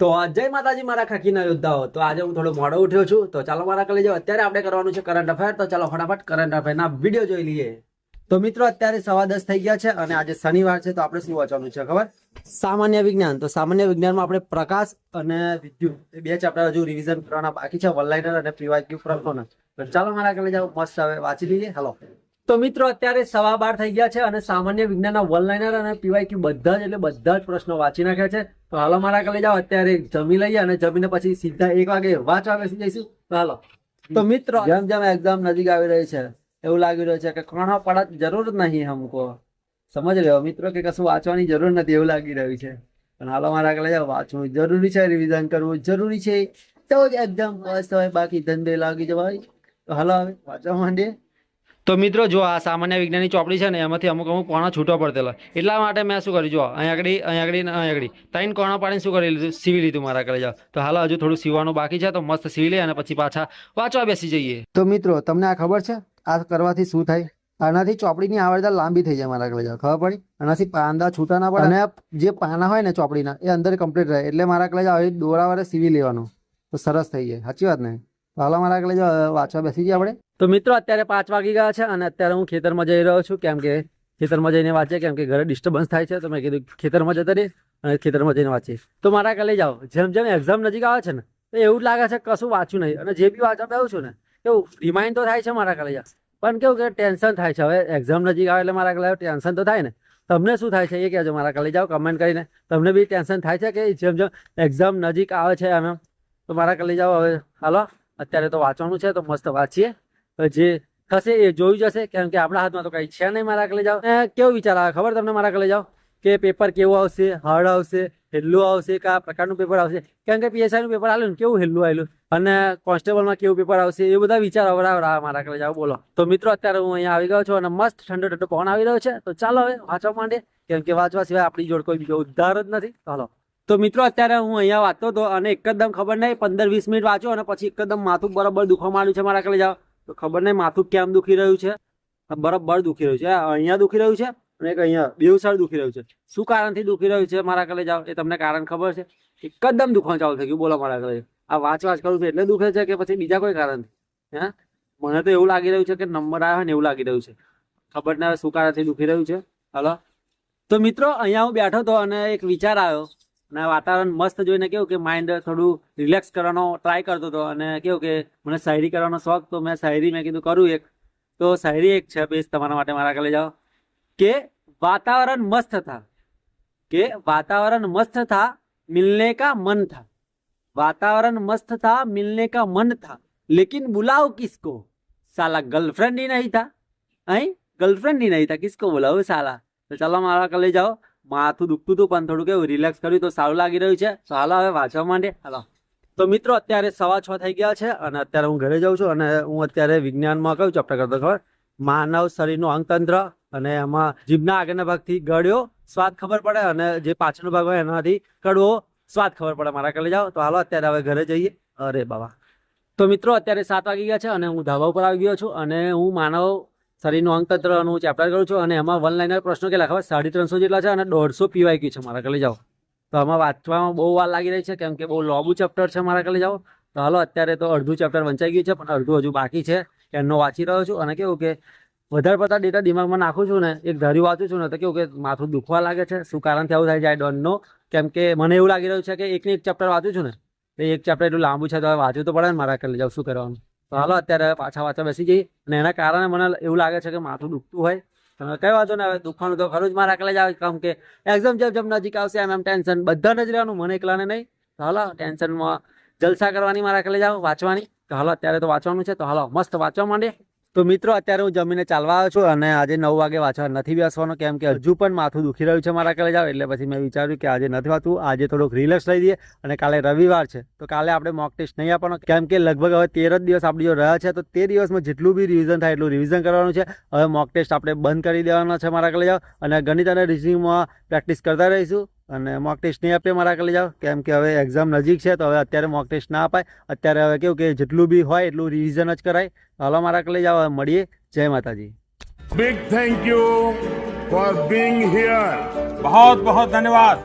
તો, જય માતાજી, મારા ખાકીના યોદ્ધાઓ. તો આજે હું થોડો મોડો ઉઠ્યો છું. તો ચાલો, મારા કલે જાઓ અત્યારે આપણે કરવાનું છે કરંટ અફેર તો ચાલો, ફટાફટ કરંટ અફેરના વીડિયો જોઈ લઈએ. તો મિત્રો, અત્યારે સવા દસ થઈ ગયા છે અને આજે શનિવાર છે, તો આપણે શું વાંચવાનું છે, ખબર? સામાન્ય વિજ્ઞાન. તો સામાન્ય વિજ્ઞાનમાં આપણે પ્રકાશ અને વિદ્યુત, એ બે ચેપ્ટર હજુ રિવિઝન કરવાના બાકી છે વનલાઇનર અને પીવાય ક્યુ પ્રશ્નોના તો ચાલો, મારા કલે જાઓ મસ્ત હવે વાંચી લઈએ. હાલો તો મિત્રો, અત્યારે સવા બાર થઈ ગયા છે અને સામાન્ય વિજ્ઞાનના વન લાઇનર અને પીવાયક્યુ બધા જ એટલે બધા જ પ્રશ્નો વાંચી નાખ્યા છે. તો હાલો, મારા કલે જાઓ. અત્યારે જમી લઈએ અને જમીને પછી સીધા એક વાગે વાંચવા બેસી જઈશું. હાલો. તો મિત્રો, જેમ જેમ એક્ઝામ નજીક આવી રહી છે, એવું લાગી રહ્યું છે કે કોણ પડત જરૂર નહીં હમકો. સમજ રહ્યો મિત્રો, કે કશું વાંચવાની જરૂર નથી એવું લાગી રહ્યું છે. પણ હાલો, મારા કલે જાઓ. વાંચવું જરૂરી છે રિવિઝન કરવું જરૂરી છે. તો જ એક્ઝામ મસ્ત હોય, બાકી ધંધે લાગી જવાય. તો હાલો, હવે વાંચવા માંડીએ. તો મિત્રો, જો આ સામાન્ય વિજ્ઞાનની ચોપડી છે ને, એમાંથી અમુક અમુક કોણા છૂટો પડતેલા. એટલા માટે મેં શું કર્યું, જો, અહીં આગળ અહીંયા આગળ અહીંયા અહીં આગળ, ત્રણ કોણા પાડીને શું કરી લીધું? સીવી લીધું મારા કરે જાવ તો હાલ, હજુ થોડું સીવવાનું બાકી છે, તો મસ્ત સીવી લે અને પછી પાછા વાંચવા બેસી જઈએ. તો મિત્રો, તમને આ ખબર છે? આ કરવાથી શું થાય? આનાથી ચોપડીની આવડતા લાંબી થઈ જાય મારા કલેજા ખબર પડી? આનાથી પાંદા છૂટા ના પડે. અને જે પાના હોય ને ચોપડીના, એ અંદર કમ્પ્લીટ રહે. એટલે મારા કલેજા હવે દોરા વાળે સીવી લેવાનું. તો સરસ થઈ જાય. સાચી વાત ને? હાલો, મારા કલેજા વાંચવા બેસી જઈએ આપણે. તો મિત્રો, અત્યારે પાંચ વાગી ગયા છે અને અત્યારે હું ખેતરમાં જઈ રહ્યો છું. કેમ કે ખેતરમાં જઈને વાંચીએ, કેમ કે ઘરે ડિસ્ટર્બન્સ થાય છે, તો મેં કીધું ખેતરમાં જતા રહીએ અને ખેતરમાં જઈને વાંચીએ. તો મારા કાલે જાઓ. જેમ જેમ એક્ઝામ નજીક આવે છે ને, તો એવું જ લાગે છે કશું વાંચ્યું નહીં. અને જે બી વાંચવા બેહું છું ને, કેવું રિમાઇન્ડ તો થાય છે મારા કલે પણ કેવું કે ટેન્શન થાય છે. હવે એક્ઝામ નજીક આવે એટલે મારા કાલે ટેન્શન તો થાય ને. તમને શું થાય છે એ કહેજો મારા કાલે જાઓ કમેન્ટ કરીને. તમને બી ટેન્શન થાય છે કે જેમ જેમ એક્ઝામ નજીક આવે છે એમ તો મારા કાલે જાઓ હવે. હાલો, અત્યારે તો વાંચવાનું છે, તો મસ્ત વાંચીએ. જે થશે એ જોયું જશે. કેમ કે આપણા હાથમાં તો કઈ છે નહીં મારા કલે જાઓ. કેવો વિચાર આવે? ખબર તમને મારા કલે જાઓ? કે પેપર કેવું આવશે? હાર્ડ આવશે? હેલ્લું આવશે કયા પ્રકારનું પેપર આવશે? કેમ કે પીએસઆઈ નું પેપર આવ્યું ને કેવું હેલ્લું આવેલું? અને કોન્સ્ટેબલમાં કેવું પેપર આવશે? એ બધા વિચાર અવરાવરા મારા કલે જાઓ. બોલો. તો મિત્રો, અત્યારે હું અહીંયા આવી ગયો છું અને મસ્ત ઠંડો ઠંડો પવન આવી રહ્યો છે. તો ચાલો હવે વાંચવા માંડીએ કેમ કે વાંચવા સિવાય આપણી જોડે કોઈ બીજો ઉદ્ધાર જ નથી. ચાલો. તો મિત્રો, અત્યારે હું અહીંયા વાંચતો હતો અને એકદમ ખબર નહીં, પંદર વીસ મિનિટ વાંચો અને પછી એકદમ માથું બરાબર દુખવા માંડ્યું છે મારા કલે જાઓ. તો ખબર નહીં માથું કેમ દુખી રહ્યું છે? બરાબર દુખી રહ્યું છે. અહીંયા દુખી રહ્યું છે અને એક અહીંયા બેવ સાઈડ દુખી રહ્યું છે. શું કારણથી દુખી રહ્યું છે મારા કલે જાઓ? એ તમને કારણ ખબર છે? એકદમ દુખવાનું ચાલુ થઈ ગયું. બોલો મારા કલે. આ વાંચ વાંચ કરું છું એટલે દુખે છે કે પછી બીજા કોઈ કારણથી? હે? મને તો એવું લાગી રહ્યું છે કે નંબર આવ્યો ને એવું લાગી રહ્યું છે. ખબર ના શું કારણથી દુખી રહ્યું છે? હલો? તો મિત્રો, અહીંયા હું બેઠો હતો અને એક વિચાર આવ્યો. અને વાતાવરણ મસ્ત જોઈને કેવું કે માઇન્ડ થોડું રિલેક્સ કરવાનો ટ્રાય કરતો હતો. અને કેવું કે મને શાયરી કરવાનો શોખ તો મેં શાયરી મેં કીધું કરું એક. તો શાયરી એક છે બેસ, તમારા માટે મારા આગળ જાઓ. કે વાતાવરણ મસ્ત થા. કે વાતાવરણ મસ્ત થા, મિલને કા મન થા. વાતાવરણ મસ્ત થા, મિલને કા મન થા. લેકિન બુલાવ કિસકો? સાલા ગર્લફ્રેન્ડ ही નહીં થા. અહીં ગર્લફ્રેન્ડની नहीं था किसको बोला वो साला तो चलो हमारा कल માથું દુખતું હતું પણ થોડું કેવું રિલેક્સ કર્યું તો સારું લાગી રહ્યું છે. તો હાલો હવે વાંચવા માંડે. હાલો. તો મિત્રો અત્યારે સવા છ થઈ ગયા છે અને અત્યારે હું ઘરે જાઉં છું અને હું અત્યારે વિજ્ઞાનમાં કયું ચેપ્ટર કરતો ખબર? માનવ શરીરનું અંગતંત્ર અને એમાં જીભના આગળના ભાગથી ગળ્યો સ્વાદ ખબર પડે અને જે પાછળનો ભાગ હોય એનાથી કડવો સ્વાદ ખબર પડે. મારા કલે જાઓ. તો હાલો અત્યારે હવે ઘરે જઈએ. અરે બાબા. તો મિત્રો અત્યારે સાત વાગી ગયા છે અને હું ધાબા ઉપર આવી ગયો છું અને હું માનવ શરીરનું અંગતંત્રનું ચેપ્ટર કરું છું. અને એમાં વન લાઇનર પ્રશ્નો કેટલા? ખબર? સાડી ત્રણસો જેટલા છે અને દોઢસો પીવાય ગયું છે મારા કલે જાઓ. તો આમાં વાંચવામાં બહુ વાર લાગી રહી છે, કેમ કે બહુ લોબુ ચેપ્ટર છે મારા કલે જાઓ. તો હાલો, અત્યારે તો અડધું ચેપ્ટર વંચાઈ ગયું છે, પણ અડધું હજુ બાકી છે. એનો વાંચી રહ્યો છું. અને કેવું કે વધારે પડતા ડેટા દિમાગમાં નાખું છું ને, એક ધાર્યું વાંચું છું ને, તો કેવું કે માથું દુખવા લાગે છે. શું કારણથી આવું થાય છે? આઈ કેમ કે મને એવું લાગી રહ્યું છે કે એકને એક ચેપ્ટર વાંચું છું ને એક ચેપ્ટર એટલું લાંબુ છે તો વાંચવું તો પડે ને મારા કલે જાવ શું કરવાનું? તો હાલો, અત્યારે પાછા પાછા બેસી જઈએ. અને એના કારણે મને એવું લાગે છે કે માથું દુખતું હોય. તમે કઈ વાંધો ને હવે દુખવાનું તો ખરું જ મારા કલે જાવ કેમ કે એક્ઝામ જેમ જેમ નજીક આવશે, એમ એમ ટેન્શન બધાને જ રહેવાનું મને એકલાને નહીં. તો હાલો ટેન્શનમાં જલસા કરવાની મારા કલે જાવ વાંચવાની. તો હાલો, અત્યારે તો વાંચવાનું છે. તો હાલો, મસ્ત વાંચવા માંડીએ તો મિત્રો, અત્યારે હું જમીને ચાલવા આવ્યો છું અને આજે નવ વાગે વાંચવા નથી બેસવાનો, કેમ કે હજુ પણ માથું દુખી રહ્યું છે મારા કલે જાવ એટલે પછી મેં વિચાર્યું કે આજે નથી વાંચવું આજે થોડુંક રિલેક્સ લઈ દઈએ અને કાલે રવિવાર છે, તો કાલે આપણે મોક ટેસ્ટ નહીં આપવાનો, કેમ કે લગભગ હવે તેર જ દિવસ આપણી જો રહ્યા છે, તો તે દિવસમાં જેટલું બી રિવિઝન થાય એટલું રિવિઝન કરવાનું છે, હવે મોક ટેસ્ટ આપણે બંધ કરી દેવાના છે મારા કલે જાવ અને ગણિત અને રિઝનિંગમાં પ્રેક્ટિસ કરતા રહીશું. અને મોક ટેસ્ટ નહીં આપીએ મારા કરી જાઓ. કેમ કે હવે એક્ઝામ નજીક છે તો હવે અત્યારે મોક ટેસ્ટ ના અપાય. અત્યારે હવે કેવું કે જેટલું બી હોય એટલું રિવિઝન જ કરાય. હાલો મારા કરી જાઓ. મળીએ. જય માતાજી. Big thank you for being here બહુ બહુ ધન્યવાદ